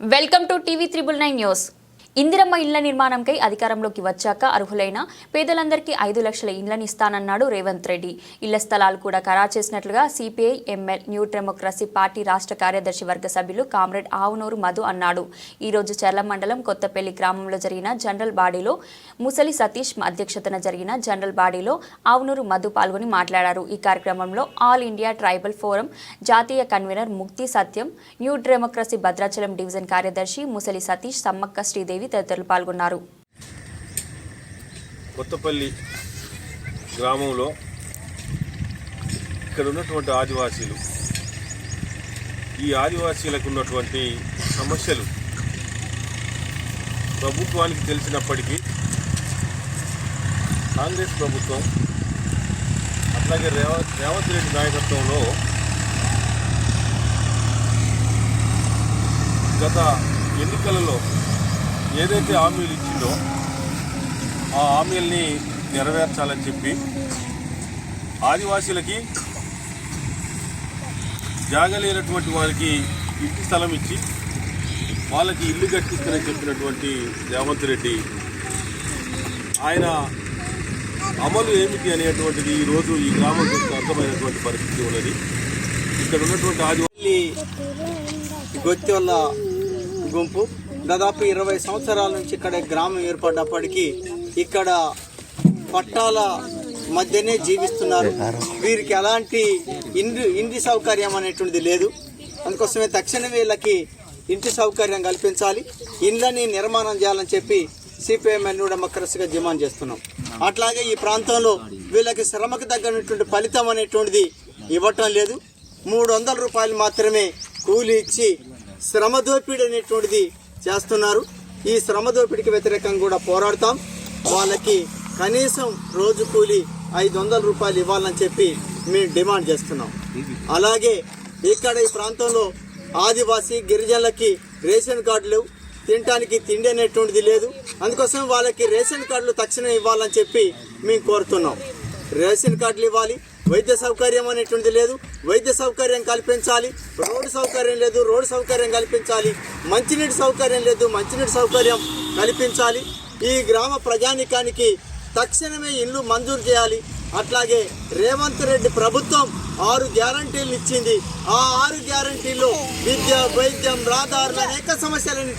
welcome to TV triple nine news Indiramma ఇళ్ళ నిర్మాణంకై అధికారంలోకి వచ్చాక అర్హులైన పేదలందరికీ ఐదు లక్షల ఇళ్ళను ఇస్తానన్నాడు రేవంత్ రెడ్డి. ఇళ్ళ స్థలాలు కూడా ఖరారు చేసినట్లుగా CPI ML New Democracy party రాష్ట్ర కార్యదర్శి వర్గ సభ్యులు కామ్రేడ్ ఆవునూరు మధు అన్నాడు. ఈ రోజు చర్ల మండలం కొత్తపల్లి గ్రామంలో జరిగిన జనరల్ బాడీలో ముసలి సతీష్ అధ్యక్షతన జరిగిన జనరల్ బాడీలో ఆవునూరు మధు పాల్గొని మాట్లాడారు. ఈ కార్యక్రమంలో ఆల్ ఇండియా ట్రైబల్ ఫోరం జాతీయ convener Mukti Satyam New Democracy Bhadrachalam division కార్యదర్శి ముసలి సతీష్ సమ్మక్క శ్రీదేవి తదితరులు పాల్గొన్నారు. కొత్తపల్లి గ్రామంలో ఇక్కడ ఉన్నటువంటి ఆదివాసీలు ఈ ఆదివాసీలకు ఉన్నటువంటి సమస్యలు ప్రభుత్వానికి తెలిసినప్పటికీ కాంగ్రెస్ ప్రభుత్వం అట్లాగే రేవంత్ రేవంత్ రెడ్డి నాయకత్వంలో గత ఎన్నికలలో ఏదైతే హామీలు ఇచ్చిందో ఆ హామీల్ని నెరవేర్చాలని చెప్పి ఆదివాసీలకి జాగలేనటువంటి వారికి ఇంటి స్థలం ఇచ్చి వాళ్ళకి ఇల్లు కట్టిస్తానని చెప్పినటువంటి రేవంత్ రెడ్డి ఆయన అమలు ఏమిటి అనేటువంటిది ఈరోజు ఈ గ్రామం చూస్తే అర్థమైనటువంటి పరిస్థితి ఉన్నది. ఇక్కడ ఉన్నటువంటి ఆదివాసీ గొత్తి వల్ల గుంపు దాదాపు ఇరవై సంవత్సరాల నుంచి ఇక్కడ గ్రామం ఏర్పడ్డప్పటికీ ఇక్కడ పట్టాల మధ్యనే జీవిస్తున్నారు. వీరికి ఎలాంటి ఇంటి ఇంటి సౌకర్యం అనేటువంటిది లేదు. అందుకోసమే తక్షణమే వీళ్ళకి ఇంటి సౌకర్యం కల్పించాలి. ఇండ్లని నిర్మాణం చేయాలని చెప్పి సిపిఎం డెమోక్రసీగా డిమాండ్ చేస్తున్నాం. అట్లాగే ఈ ప్రాంతంలో వీళ్ళకి శ్రమకు తగ్గినటువంటి ఫలితం అనేటువంటిది ఇవ్వటం లేదు. మూడు వందల రూపాయలు మాత్రమే కూలి ఇచ్చి శ్రమ దోపిడీ అనేటువంటిది చేస్తున్నారు. ఈ శ్రమ దోపిడికి వ్యతిరేకంగా కూడా పోరాడతాం. వాళ్ళకి కనీసం రోజు కూలి ఐదు వందల రూపాయలు ఇవ్వాలని చెప్పి మేము డిమాండ్ చేస్తున్నాం. అలాగే ఇక్కడ ఈ ప్రాంతంలో ఆదివాసీ గిరిజనులకి రేషన్ కార్డులు తినడానికి తిండి అనేటువంటిది లేదు. అందుకోసం వాళ్ళకి రేషన్ కార్డులు తక్షణం ఇవ్వాలని చెప్పి మేము కోరుతున్నాం. రేషన్ కార్డులు ఇవ్వాలి. వైద్య సౌకర్యం అనేటువంటిది లేదు. వైద్య సౌకర్యం కల్పించాలి. రోడ్డు సౌకర్యం లేదు రోడ్డు సౌకర్యం కల్పించాలి. మంచినీటి సౌకర్యం లేదు మంచినీటి సౌకర్యం కల్పించాలి. ఈ గ్రామ ప్రజానికానికి తక్షణమే ఇల్లు మంజూరు చేయాలి. అట్లాగే రేవంత్ రెడ్డి ప్రభుత్వం ఆరు గ్యారంటీలు ఇచ్చింది. ఆ ఆరు గ్యారంటీల్లో విద్య వైద్యం రహదారులు అనేక సమస్యలని